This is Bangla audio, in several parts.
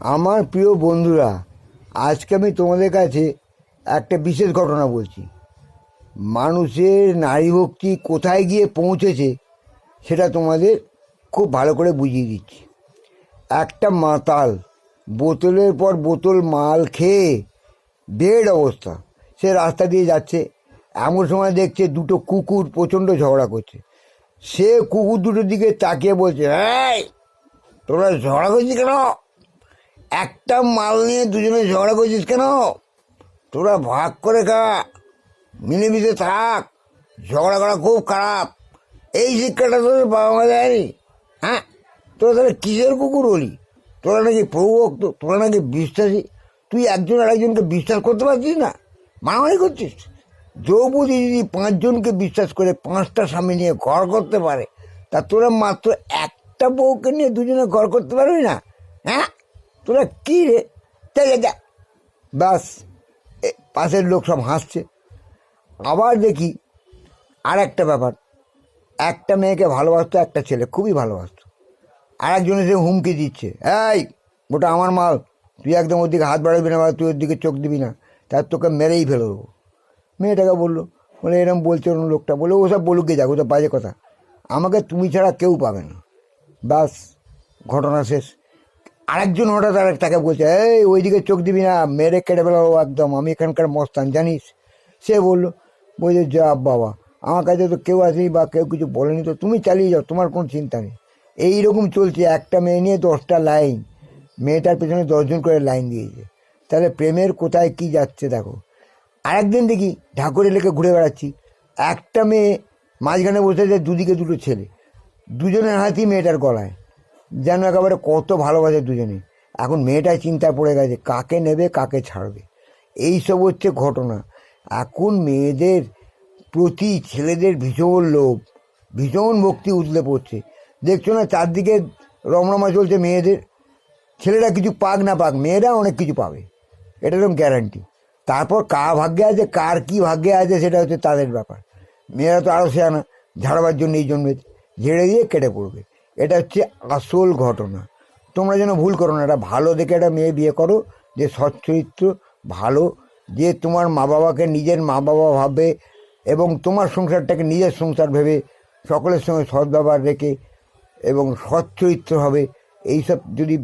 আমার প্রিয় বন্ধুরা, আজকে আমি তোমাদের কাছে একটা বিশেষ ঘটনা বলছি। মানুষের নারী ভক্তি কোথায় গিয়ে পৌঁছেছে সেটা তোমাদের খুব ভালো করে বুঝিয়ে দিচ্ছি। একটা মাতাল বোতলের পর বোতল মাল খেয়ে বেড অবস্থা। সে রাস্তা দিয়ে যাচ্ছে, এমন সময় দেখছে দুটো কুকুর প্রচণ্ড ঝগড়া করছে। সে কুকুর দুটোর দিকে তাকিয়ে বলছে হ্যাঁ তোরা ঝগড়া করছিস কেন? একটা মাল নিয়ে দুজনে ঝগড়া করছিস কেন? তোরা ভাগ করে খা। মিলেমিশে থাক। ঝগড়া করা খুব খারাপ। এই শিক্ষাটা তোদের বাবা মা দেয়নি? হ্যাঁ? তোরা তাহলে কিসের কুকুর হলি? তোরা নাকি প্রভুভক্ত, তোরা নাকি বিশ্বাসী? তুই একজন আরেকজনকে বিশ্বাস করতে পারছিস না? মারামারি করছিস? দ্রৌপদী যদি পাঁচজনকে বিশ্বাস করে পাঁচটা স্বামী নিয়ে ঘর করতে পারে। তা তোরা মাত্র একটা বউকে নিয়ে দুজনে ঘর করতে পারবি না? হ্যাঁ? তোরা কী রে? যা যা। ব্যাস পাশের লোক সব হাসছে। আবার দেখি আর একটা ব্যাপার। একটা মেয়েকে ভালোবাসতো, একটা ছেলে খুবই ভালোবাসতো। আর একজন এসে হুমকি দিচ্ছে। এই, ওটা আমার মাল। তুই একদম ওর দিকে হাত বাড়াবি না, বা তুই ওর দিকে চোখ দিবি না। তার তোকে মেরেই ফেলে দেবো। মেয়েটাকে বলল। বলে এরকম বলছে অন্য লোকটা। বলে ওসব বলুক গিয়ে যাক ওসব বাজে কথা। আমাকে তুমি ছাড়া কেউ পাবে না। ব্যাস, ঘটনা শেষ। আরেকজন হঠাৎ আরেক তাকে বলছে, এই, ওইদিকে চোখ দিবি না, মেরে কেটে ফেলাবো একদম, আমি এখানকার মস্তান, জানিস? সে বলল, বলছে, যা বাবা, আমার কাছে তো কেউ আসেনি বা কেউ কিছু বলেনি, তো তুমি চালিয়ে যাও, তোমার কোনো চিন্তা নেই। এইরকম চলছে, একটা মেয়ে নিয়ে দশটা লাইন, মেয়েটার পেছনে দশজন করে লাইন দিয়েছে। তাহলে প্রেমের কোথায় কি যাচ্ছে দেখো। আরেকদিন দেখি ঢাকুর লেখে ঘুরে বেড়াচ্ছি, একটা মেয়ে মাঝখানে বসে আছে দুদিকে দুটো ছেলে, দুজনের হাতই মেয়েটার গলায়। যেন একেবারে কত ভালোবাসে দুজনে। এখন মেয়েটাই চিন্তা পড়ে গেছে, কাকে নেবে, কাকে ছাড়বে? এই সব হচ্ছে ঘটনা। এখন মেয়েদের প্রতি ছেলেদের ভীষণ লোভ, ভীষণ ভক্তি উতলে পড়ছে। দেখছ না, চারদিকে রমরমা চলছে মেয়েদের। ছেলেরা কিছু পাক না পাক, মেয়েরা অনেক কিছু পাবে। এটা একদম গ্যারান্টি তারপর কার ভাগ্যে আছে, কার কি ভাগ্যে আছে, সেটা হচ্ছে তাদের ব্যাপার। মেয়েরা তো আরও সেয়ানা ঝাড়বার জন্য এই জন্মেছে। ঝেড়ে দিয়ে কেটে পড়বে। এটা হচ্ছে আসল ঘটনা। তোমরা যেন ভুল করো না, এটা ভালো দেখে একটা মেয়ে বিয়ে করো, যে সচ্চরিত্র ভালো, যে তোমার মা বাবাকে নিজের মা বাবা ভাববে এবং তোমার সংসারটাকে নিজের সংসার ভেবে, সকলের সঙ্গে সদ্ব্যবহার রেখে এবং সচ্চরিত্র হবে, এইসব যদি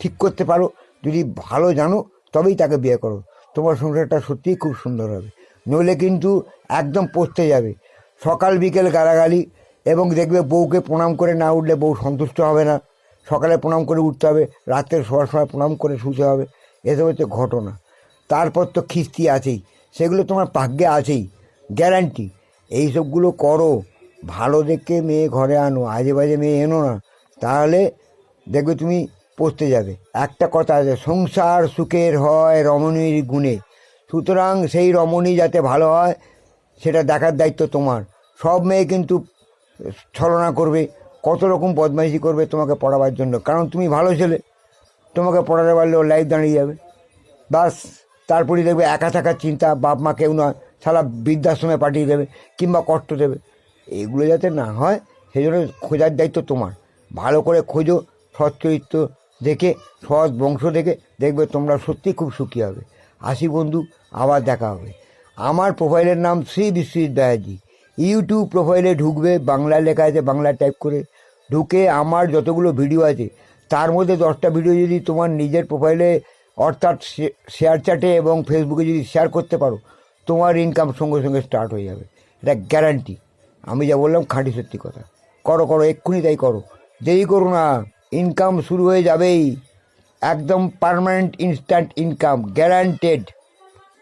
ঠিক করতে পারো, যদি ভালো জানো, তবেই তাকে বিয়ে করো। তোমার সংসারটা সত্যিই খুব সুন্দর হবে। নইলে কিন্তু একদম পচতে যাবে। সকাল বিকেল গালাগালি এবং দেখবে বউকে প্রণাম করে না উঠলে বউ সন্তুষ্ট হবে না। সকালে প্রণাম করে উঠতে হবে, রাতের শোয়ার সময় প্রণাম করে শুতে হবে। এসব হচ্ছে ঘটনা। তারপর তো খিস্তি আছেই। সেগুলো তোমার ভাগ্যে আছেই। গ্যারান্টি। এইসবগুলো করো। ভালো দেখে মেয়ে ঘরে আনো, আজে বাজে মেয়ে এনো না। তাহলে দেখবে তুমি পড়তে যাবে। একটা কথা আছে, সংসার সুখের হয় রমণীর গুণে। সুতরাং সেই রমণী যাতে ভালো হয়, সেটা দেখার দায়িত্ব তোমার। সব মেয়ে কিন্তু ছলনা করবে, কত রকম বদমাইশি করবে তোমাকে পড়াবার জন্য। কারণ তুমি ভালো ছেলে, তোমাকে পড়াতে পারলে ওর লাইফ দাঁড়িয়ে যাবে। বাস তারপরে দেখবে একা থাকার চিন্তা, বাপ মা কেউ নয় সারা বৃদ্ধাশ্রমে পাঠিয়ে দেবে কিংবা কষ্ট দেবে। এগুলো যাতে না হয় সেই জন্য খোঁজার দায়িত্ব তোমার। ভালো করে খোঁজো সৎ চরিত্র দেখে, সৎ বংশ দেখে, দেখবে তোমরা সত্যি খুব সুখী হবে। আসি বন্ধু, আবার দেখা হবে। আমার প্রোফাইলের নাম শ্রী বিশ্বজিৎ ব্যানার্জি। ইউটিউব প্রোফাইলে ঢুকবে বাংলা লেখা আছে বাংলা টাইপ করে ঢুকে আমার যতগুলো ভিডিও আছে, তার মধ্যে দশটা ভিডিও যদি তোমার নিজের প্রোফাইলে অর্থাৎ শেয়ার চ্যাটে এবং ফেসবুকে যদি শেয়ার করতে পারো, তোমার ইনকাম সঙ্গে সঙ্গে স্টার্ট হয়ে যাবে। এটা গ্যারান্টি আমি যা বললাম খাঁটি সত্যি কথা। করো করো, এক্ষুনি তাই করো। দেরি করো না ইনকাম শুরু হয়ে যাবেই। একদম পার্মানেন্ট ইনস্ট্যান্ট ইনকাম গ্যারান্টেড